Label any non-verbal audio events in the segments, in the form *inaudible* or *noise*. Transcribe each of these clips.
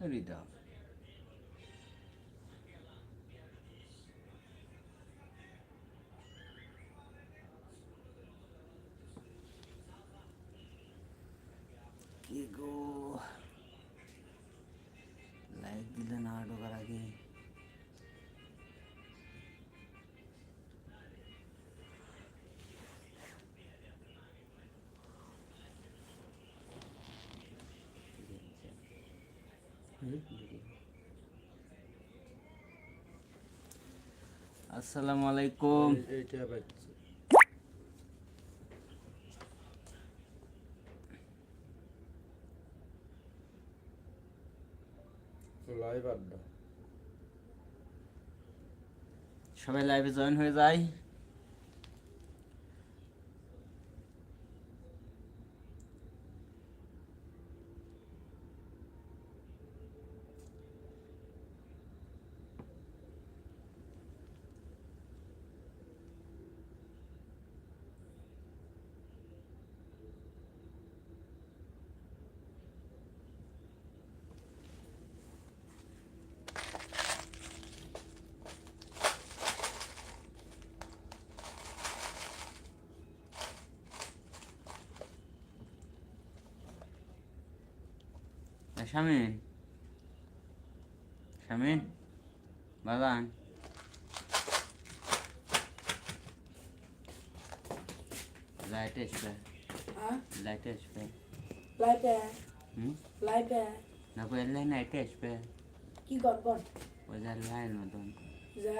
হৃদয় আসসালামু আলাইকুম। এইটা লাইভ আড্ডা। সবাই লাইভে জয়েন হয়ে যায়। শামিন শামিন বাগান লাইট আসবে। লাইট আসবে। লাইটে হুম? লাইটে না বললে নাইটে আসবে। কি কর কর ওই যার লাইন মতন। যা।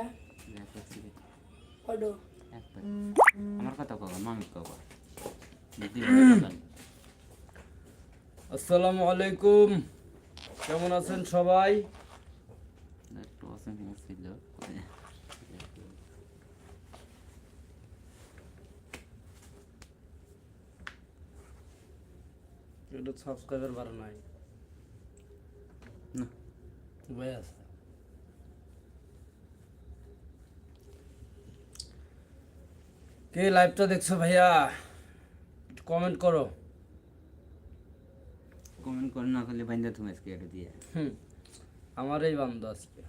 যা করছি। অডো একবার। আমার কথা কব মামি কব দিদি আসসালামু আলাইকুম। কেমন আছেন সবাই? এটা সাবস্ক্রাইবার বাড়া নাই। না। আছে। কে লাইভটা দেখছ ভাইয়া? কমেন্ট করো। কমেন্ট করে, না করলে বাইন্দা তুমি আজকে এটা দিয়ে। হুম আমার এই বান্ধব আজকে।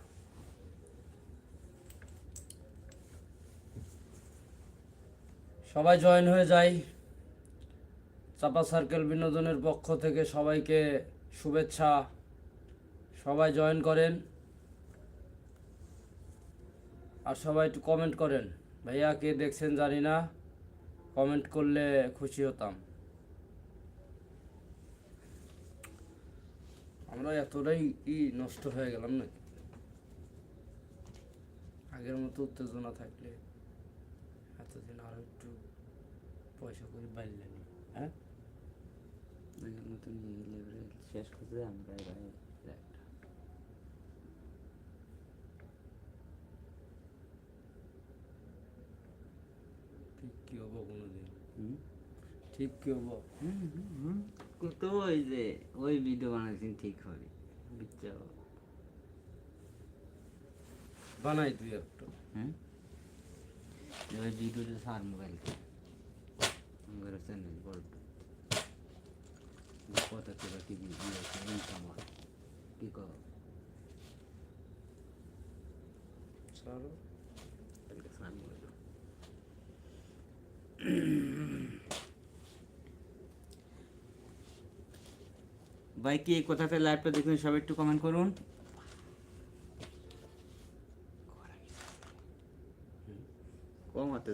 সবাই জয়েন হয়ে যায় চাপা সার্কেল বিনোদনের পক্ষ থেকে সবাইকে শুভেচ্ছা। সবাই জয়েন করেন। আর সবাই একটু কমেন্ট করেন। ভাইয়া কে দেখছেন জানি না কমেন্ট করলে খুশি হতাম। আমরা এতটাই ই নষ্ট হয়ে গেলাম নাকি আগের মতো উত্তেজনা থাকলে এতদিন আরও একটু পয়সা করে বাড়লেনি হ্যাঁ? আগের মতন নিয়ে গেলে শেষ করতে আমরা এবারে একটা ঠিক কি হব কোনোদিন? হুম? ঠিক কি হব? তো ওই যে ওই ভিডিও বানাইছেন ঠিক হবে বুঝছ? বানাই তুই একটা। হুম ওই ভিডিওটা সার মোবাইল আমার চ্যানেল বড়। কত টাকা টিভি দিয়েছে ইনকাম হয় কি কর ছাড়ো। সার মোবাইল ভাই কি এই কথাতে লাইভটা দেখুন সবাই একটু কমেন্ট করুন। কম হতে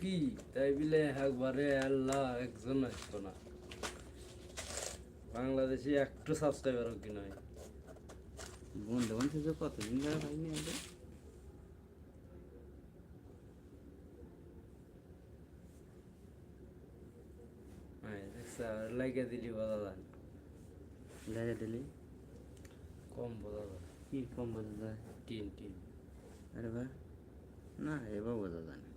কি? তাই বিলে একবারে আল্লাহ একজন আসতো না। বাংলাদেশে একটু সাবস্ক্রাইবারও কি নয় বন্ধু বন্ধু তো কতদিন ধরে হয়নি আমাদের লাইকে দিলি বোঝা যায়। দিলি? কম বোঝা যায়। কি কম বোঝা যায়? তিন তিন। আরে বা না এবার বোঝা যায় না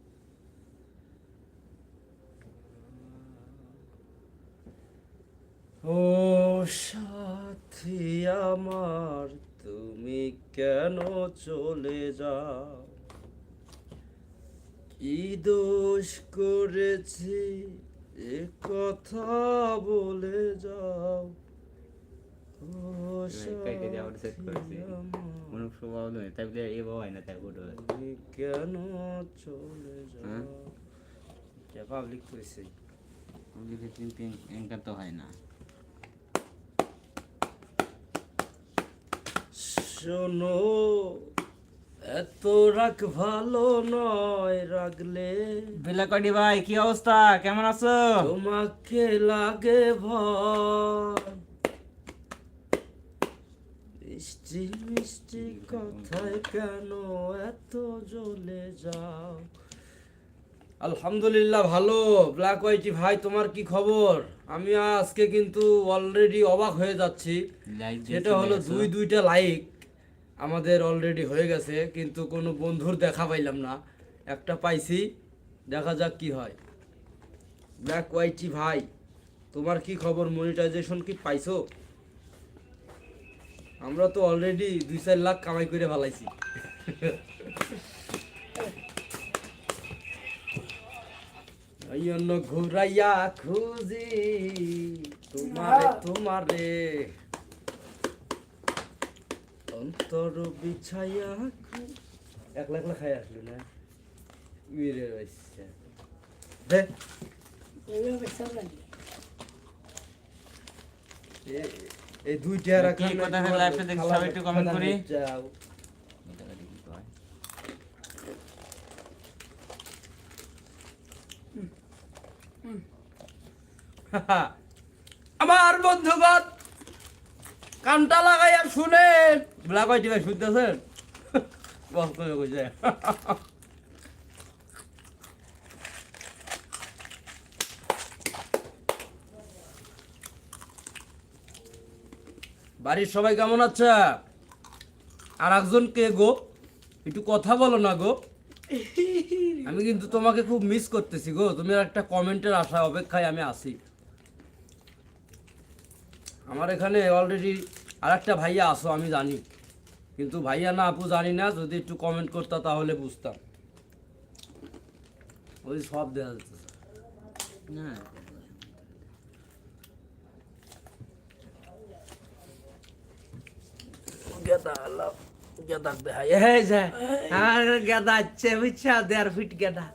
ও সাথী আমার তুমি কেন চলে যাও? কি দোষ করেছি? এ কথা বলে যাও। কোনো প্রভাব নেই। তাই বলে এ বাবা হয় না তাই বড় তুমি কেন চলে হ্যাঁ? যাও? পাবলিক করেছে। এঙ্কার তো হয় না। শোনো এত রাগ ভালো নয় রাগলে। বিলাকটি ভাই কি অবস্থা? কেমন আছো? তোমাকে লাগে ভয়। মিষ্টি মিষ্টি কথায় কেন এত জ্বলে যাও? আলহামদুলিল্লাহ ভালো। ব্ল্যাক হোয়াইটি ভাই তোমার কি খবর? আমি আজকে কিন্তু অলরেডি অবাক হয়ে যাচ্ছি। সেটা হলো দুই দুইটা লাইক আমাদের অলরেডি হয়ে গেছে কিন্তু কোনো বন্ধুর দেখা পাইলাম না। একটা পাইছি দেখা যাক কি হয়। ব্ল্যাক ওয়াইটি ভাই তোমার কি খবর? মনিটাইজেশন কি পাইছো? আমরা তো অলরেডি দুই চার লাখ কামাই করে ফেলাইছি। *laughs* এই ঘুরাইয়া খুঁজি তোমারে তোমারে। অন্তর বিছাইয়া একলা একলা খাই আসলো না? মেরে রয়েছে দে। এই দুই চেহারা কি কথা হলো live টা একটু comment করি। যাও *laughs* আমার বন্ধুগণ কানটা শুনেন ব্ল্যাক হোয়াইট ভাই শুনতেছেন? *laughs* *laughs* বাড়ির সবাই কেমন আছে? আর একজন কে গো একটু কথা বলো না গো। আমি কিন্তু তোমাকে খুব মিস করতেছি গো। তুমি একটা কমেন্টের আশা অপেক্ষায় আমি আছি। আমার এখানে অলরেডি আর একটা ভাইয়া আসো আমি জানি। কিন্তু ভাইয়া না আপু জানি না যদি একটু কমেন্ট করতা তাহলে বুঝতাম। ওই সব দেখা যাচ্ছে না। গেদা আল্লাহ গেদা দেখাই। এই যে আর গেদা আছে বুঝছা? দেড় ফিট গেদা।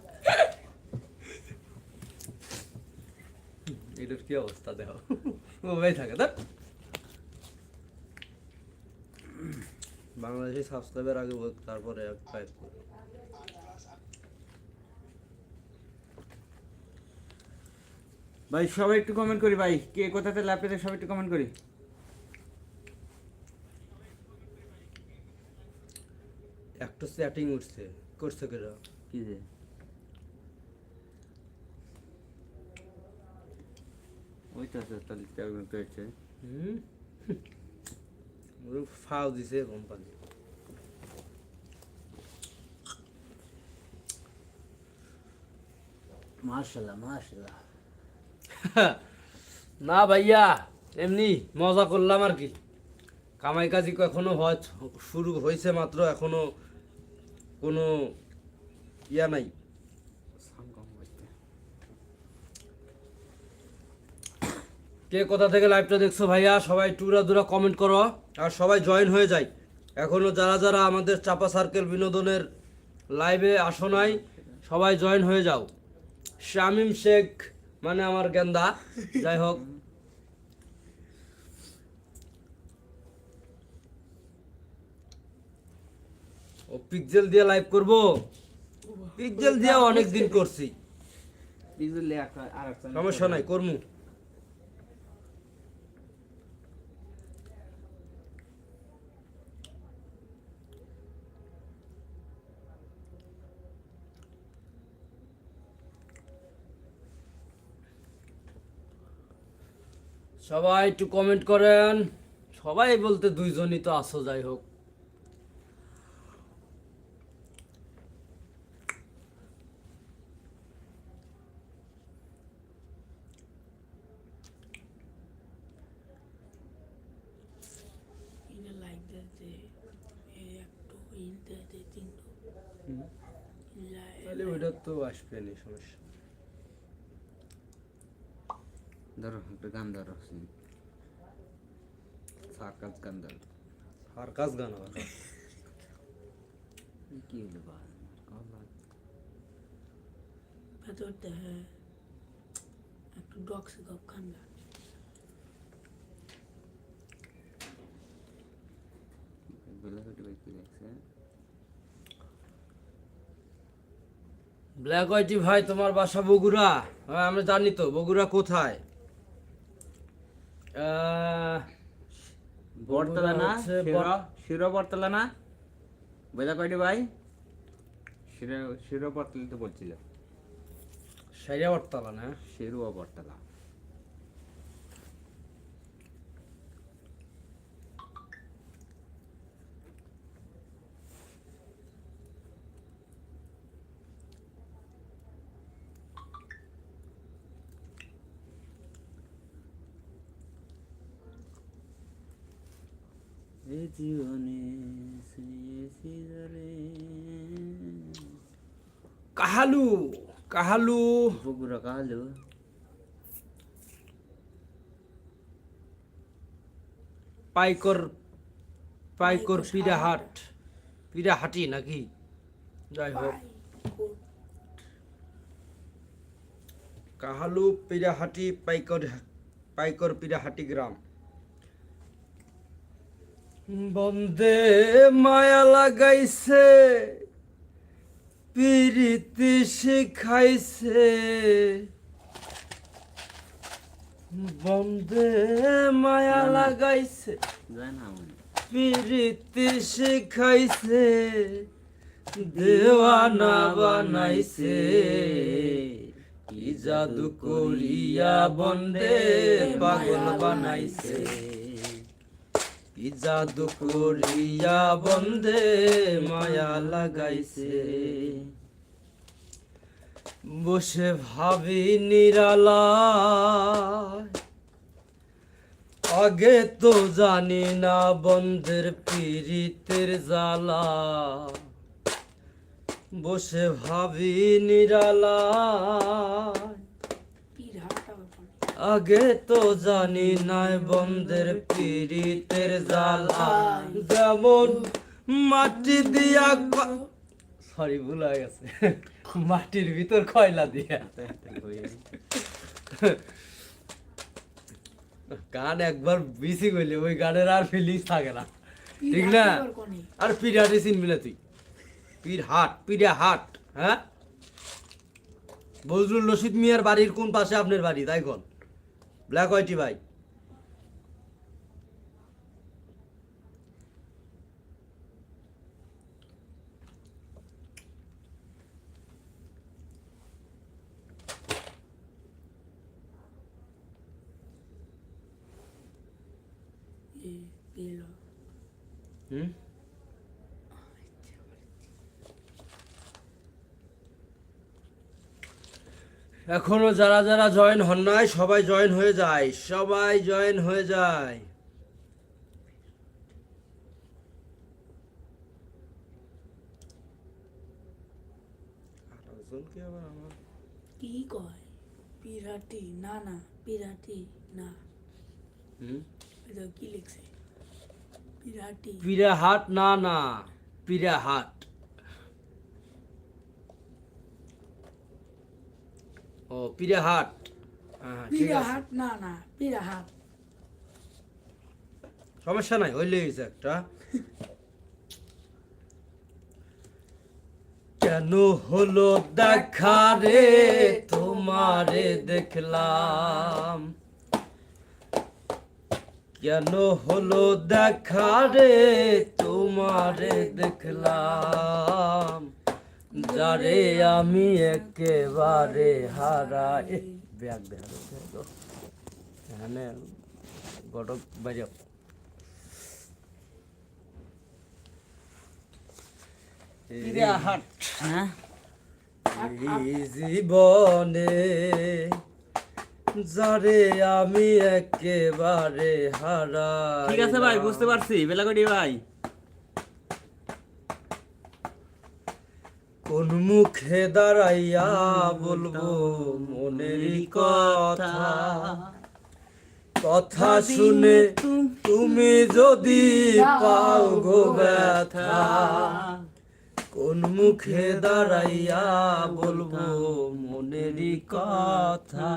এটার কি অবস্থা দেখো। ওভাবেই থাকে দেখ বাংলাদেশি সাবস্ক্রাইবার আগে তারপরে ফাইভ ভাই সবাই একটু কমেন্ট করি ভাই। কে কোথাতে পেতে সবাই একটু কমেন্ট করি। একটা সেটিং উঠছে করছে কেরা কি যে? ওই তো আছে তাহলে তেমন তো হচ্ছে হুম? ফাও দিছে কোম্পানি। মার্শাল্লাহ মার্শাল্লাহ *laughs* না ভাইয়া এমনি মজা করলাম আর কি। কামাই কাজি এখনও হয় শুরু হয়েছে মাত্র এখনও কোনো ইয়া নাই। কে কোথা থেকে লাইভটা দেখছ ভাইয়া? সবাই টুরা দুরা কমেন্ট করো। আর সবাই জয়েন হয়ে যায় এখনও যারা যারা আমাদের চাপা সার্কেল বিনোদনের লাইভে আসো নাই সবাই জয়েন হয়ে যাও। শামিম শেখ মানে আমার গেন্দা যাই হোক। ও পিকজেল দিয়ে লাইভ করব? পিকজেল দিয়ে অনেক দিন করছি সমস্যা নাই করমু। সবাই একটু কমেন্ট করেন। সবাই বলতে দুইজনই তো আসো যাই হোক। তাহলে ওইটা তো আসবে না সমস্যা ধরো একটা গান ধরো সার্কাস গান ধরো। আর কাজ গান কি হলো ভেতরতে হ্যাঁ একটু ডক্স গপ খান ব্ল্যাক হোয়াইটি ভাই তোমার বাসা বগুড়া। হ্যাঁ আমরা জানি তো বগুড়া কোথায়? বটতলা না? শিরো? বটতলা না? বোঝা কয়টি ভাই? শিরো শিরো বটতলা তো বলছিল বটতলা না? শিরুয়া বটতলা। জীবনে। কাহালু কাহালু বগুড়া কালো পাইকর পাইকর পিরাহাট পিরাহাটি নাকি যাই হোক কাহালু পিরাহাটি পাইকর পাইকর পিরাহাটি গ্রাম বন্দে মায়া লাগাইছে পিরিতি শিখাইছে। বন্দে মায়া লাগাইছে পিরিতি শিখাইছে দেওয়ানা বানাইছে। কি জাদু করিয়া বন্দে পাগল বানাইছে। কি জাদু করিয়া বন্দে মায়া লাগাইছে? বসে ভাবি নিরালা আগে তো জানি না বন্ধের পীড়িতের জ্বালা। বসে ভাবি নিরালা আগে তো জানি নাই বন্ধের পীড়িতের জ্বালা যেমন মাটি দিয়া সরি ভুল হয়ে গেছে। মাটির ভিতর কয়লা দিয়া। গান একবার বেশি গইলে ওই গানের আর ফিলিংস থাকে না। ঠিক না? আর পিরিয়াডে চিনবি না তুই। পীর হাট পিরিয়া হাট হ্যাঁ? বজরুল রশিদ মিয়ার বাড়ির কোন পাশে আপনার বাড়ি? তাই কোন। ব্ল্যাক হোয়াইটই ভাই পীর হুম এখনও যারা যারা জয়েন হন নাই সবাই জয়েন হয়ে যায়। সবাই জয়েন হয়ে যায়। কি কয়? পিরাটি? না না পিরাটি না। হুম? এটা কি লিখছে? পিরাটি। পিরাহাট না না পিরাহাট। ও পিরাহাট হ্যাঁ আছে। পিরাহাট না না পিরাহাট সমস্যা নাই হইলে একটা। কেন হলো দেখা রে? তোমারে দেখলাম। কেন হলো দেখা রে? তোমারে দেখলাম। যারে আমি একেবারে হারাই। ব্যাগ দেখা এখানে গটক বাজাও হ্যাঁ? এই জীবনে যারে আমি একেবারে হারাই ঠিক আছে ভাই বুঝতে পারছি। বেলাকটি ভাই? কোন মুখে দাঁড়াইয়া বলব মনেরই কথা। কথা শুনে তুমি যদি পাও গো ব্যথা কোন মুখে দাঁড়াইয়া বলব মনেরই কথা।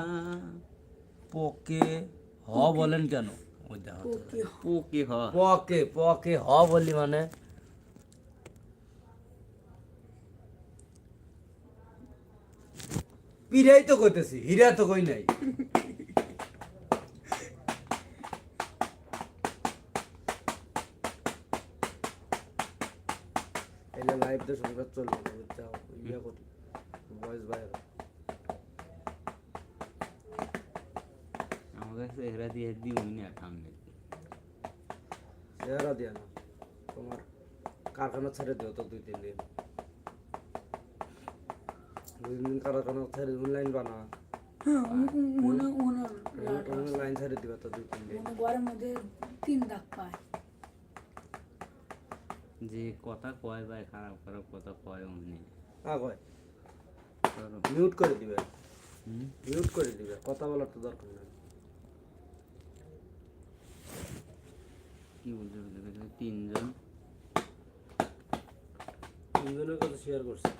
পকে হ বলেন কেন? পোকে হ। পকে পকে হ বলি মানে? পিরাই তো কইতেছি হীরা তো কই নাই। এলে লাইভ তো সংবাদ চলবে বুঝতে ইয়ে করি ভয়েস বাইরে কাছে এরা দিয়ে দিবই না সামনে। চেহারা দিয়া না তোমার কারখানা ছেড়ে দিও তো দুই তিন দিন। দুই ছেড়ে অনলাইন বানা। হ্যাঁ উম, মনে অনলাইন ছেড়ে দিবা তো দুই তিন দিন। মনে ঘরের মধ্যে তিন দাগ পায়। যে কথা কয় ভাই খারাপ খারাপ কথা কয় অমনি। কয়। মিউট করে দিবে। মিউট করে দিবে। কথা বলার তো দরকার নেই। কি বলছো বুঝতে পারছ? তিনজন। তিনজনের কথা শেয়ার করছি।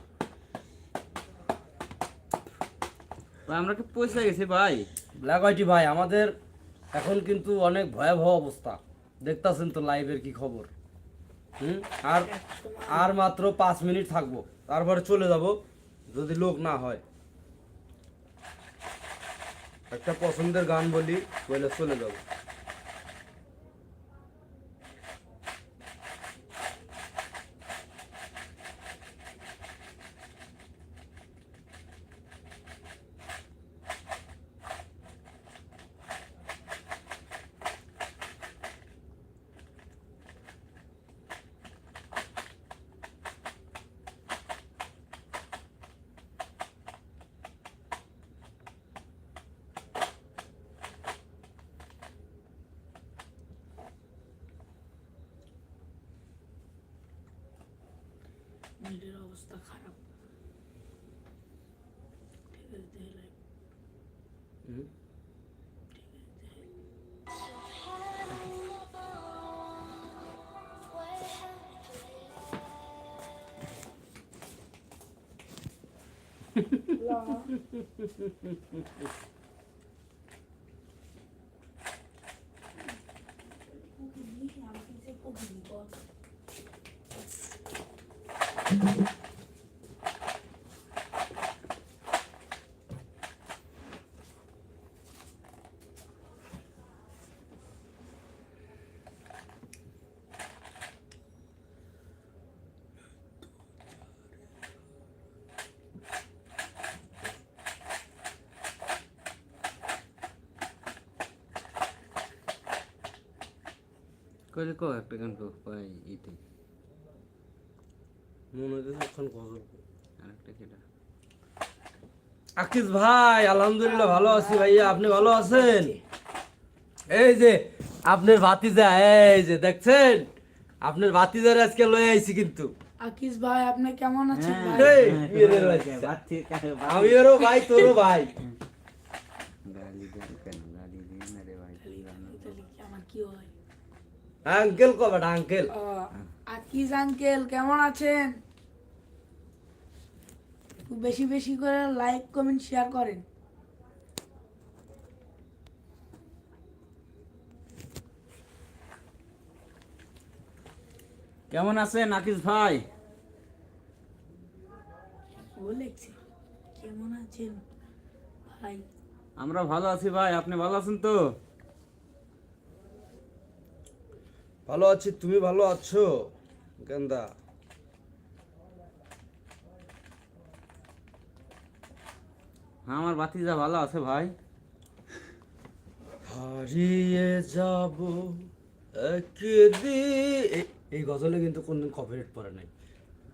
আমরা কি পয়সা গেছি ভাই? ব্ল্যাক হোয়াইটি ভাই, আমাদের এখন কিন্তু অনেক ভয়াবহ অবস্থা। দেখতাছেন তো লাইভের কি খবর। হুম? আর আর মাত্র পাঁচ মিনিট থাকব। তারপরে চলে যাব, যদি লোক না হয়। একটা পছন্দের গান বলি বলে চলে যাব। নেটের অবস্থা খারাপ ঠিক আছে দেখলে হুম কইলে কো একটা গান কো কয় ইতে? মনে হচ্ছে এখন গজল আরেকটা কেটা আকিস ভাই আলহামদুলিল্লাহ ভালো আছি ভাইয়া আপনি ভালো আছেন? এই যে আপনার ভাতিজা এই যে দেখছেন? আপনার ভাতিজার আজকে লয়ে আইছি কিন্তু। আকিস ভাই আপনি কেমন আছেন হ্যাঁ, ভাই? এই, বিয়ের বাচ্চা। বাচ্চা কারে বাচ্চা? আমি ওরও ভাই তোরও ভাই। গালি দেন কেন গালি দিন না রে ভাই আমার কি হয়? আঙ্কেল কবে আঙ্কেল। আকিস আঙ্কেল কেমন আছেন? বেশি বেশি করে লাইক কমেন্ট শেয়ার করেন। কেমন আছেন নাকিস ভাই? ও লিখছে কেমন আছেন ভাই? আমরা ভালো আছি ভাই আপনি ভালো আছেন তো? ভালো আছি তুমি ভালো আছো? গেন্দা। হ্যাঁ আমার বাতিজা ভালো আছে ভাই। হারিয়ে যাব একদিন। এই- এই গজলে কিন্তু কোনদিন কপিরাইট পড়ে নাই।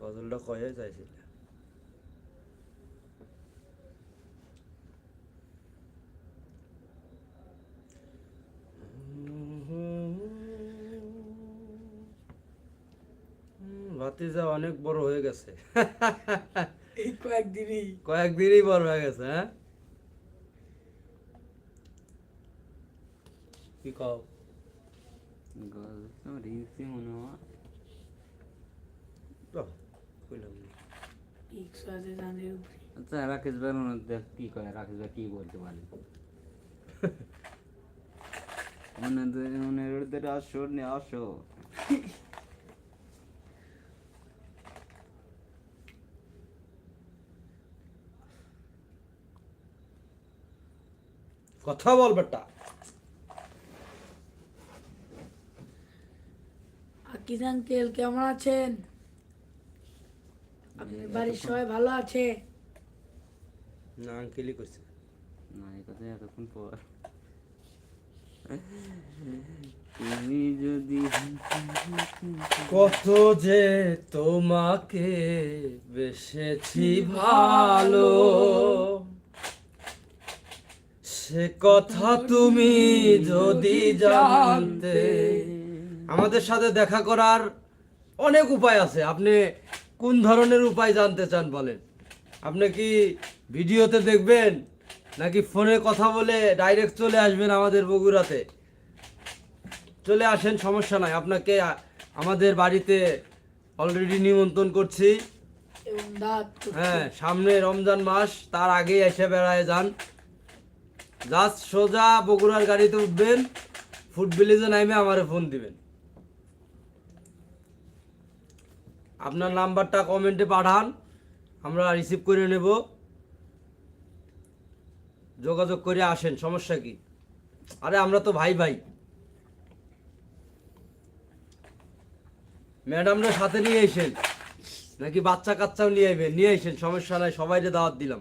গজলটা কয়ে চাইছিল ভাতিজা অনেক বড় হয়ে গেছে। *laughs* এই কয়েকদিনই। কয়েকদিনই বড় হয়ে গেছে হ্যাঁ? কি কও? আচ্ছা রাকেশ ভাই দেখ কি কয় রাকেশ ভাই কি বলতে পারে? *laughs* ওনাদের ওনাদের আসো নে আসো। *laughs* কথা বল বেটা। আকিজ আঙ্কেল কেমন আছেন? আপনার বাড়ির সবাই ভালো আছে? না আঙ্কেলই কইছে না এই কথা এতক্ষণ পর। তুমি যদি কত যে তোমাকে বেসেছি ভালো। সে কথা তুমি যদি জানতে। আমাদের সাথে দেখা করার অনেক উপায় আছে। আপনি কোন ধরনের উপায় জানতে চান বলেন? আপনি কি ভিডিওতে দেখবেন নাকি ফোনে কথা বলে ডাইরেক্ট চলে আসবেন আমাদের বগুড়াতে? চলে আসেন সমস্যা নাই। আপনাকে আমাদের বাড়িতে অলরেডি নিমন্ত্রণ করছি। হ্যাঁ সামনে রমজান মাস তার আগেই এসে বেড়ায় যান। জাস্ট সোজা বগুড়ার গাড়িতে উঠবেন ফুড ভিলেজে নামে আমারে ফোন দিবেন। আপনার নাম্বারটা কমেন্টে পাঠান, আমরা রিসিভ করে নেব। যোগাযোগ করে আসেন, সমস্যা কি? আরে আমরা তো ভাই ভাই। ম্যাডামরা সাথে নিয়ে এসেন, নাকি বাচ্চা কাচ্চাও নিয়ে আইবেন? নিয়ে আইসেন, সমস্যা নাই সবাইকে দাওয়াত দিলাম।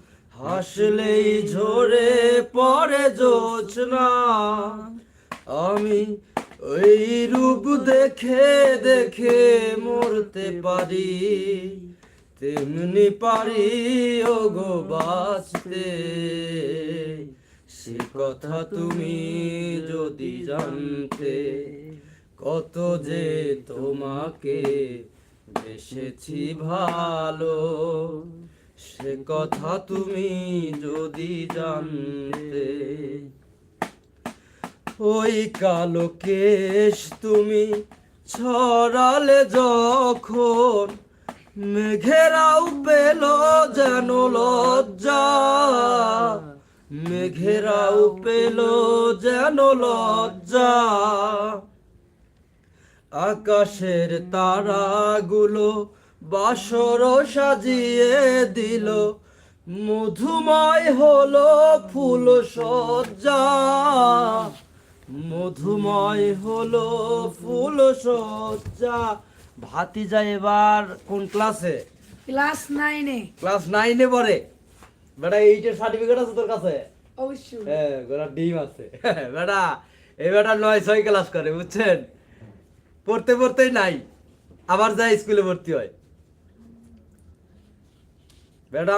হাসলেই ঝরে পড়ে জোছনা আমি ওই রূপ দেখে দেখে মরতে পারি, তেমনি পারি ও গো বাঁচতে। সে কথা তুমি যদি জানতে, কত যে তোমাকে বেসেছি ভালো। সে কথা তুমি যদি জানতে, ওই কালো কেশ তুমি ছড়ালে যখন মেঘেরাও পেল যেন লজ্জা মেঘেরাও পেল যেন লজ্জা। আকাশের তারাগুলো বাসর সাজিয়ে দিল। মধুময় হলো ফুল সজ্জা। মধুময় হলো ফুল সজ্জা। ভাতিজা এবার কোন ক্লাসে? ক্লাস নাইনে। ক্লাস নাইনে পড়ে। বেটা এইটের সার্টিফিকেট আছে তোর কাছে? অবশ্যই। হ্যাঁ গোটা ডিম আছে। *laughs* বেটা এই বেটা নয় ছয় ক্লাস করে বুঝছেন? পড়তে পড়তেই নাই আবার যায় স্কুলে ভর্তি হয়।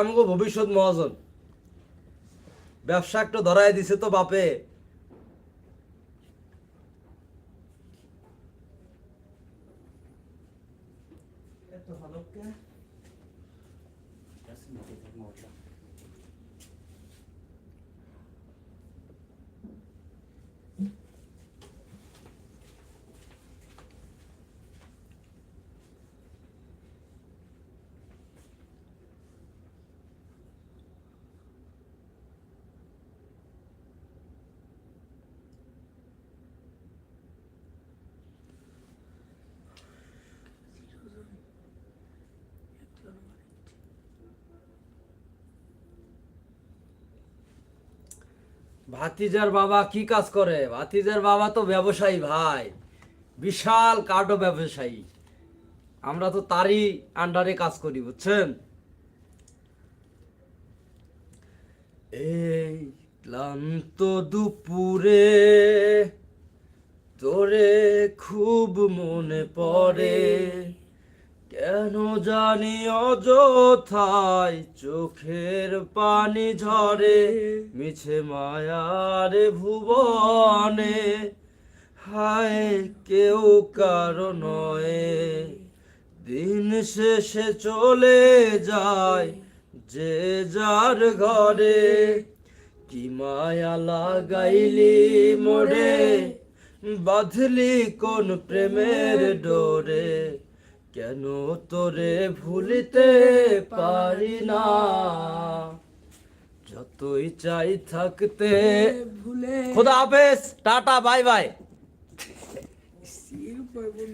আমাকে ভবিষ্যৎ মহাজন। ব্যবসা একটু ধরাই দিছে তো বাপে। ভাতিজার বাবা কি কাজ করে? ভাতিজার বাবা তো ব্যবসায়ী ভাই। বিশাল কার্ডো ব্যবসায়ী। আমরা তো তারই আন্ডারে কাজ করি, বুঝছেন? এই ক্লান্ত দুপুরে তোরে খুব মনে পড়ে। কেন জানি অযথায় চোখের পানি ঝরে, মিছে মায়ার ভুবনে। হায়, কেউ কারও নয়। দিন শেষে চলে যায় যে যার ঘরে। কি মায়া লাগাইলি মোড়ে, বাঁধলি কোন প্রেমের ডোরে। কেন তোরে ভুলিতে পারি না? যতই চাই থাকতে ভুলে খোদা হাফেজ টাটা বাই বাই। *laughs*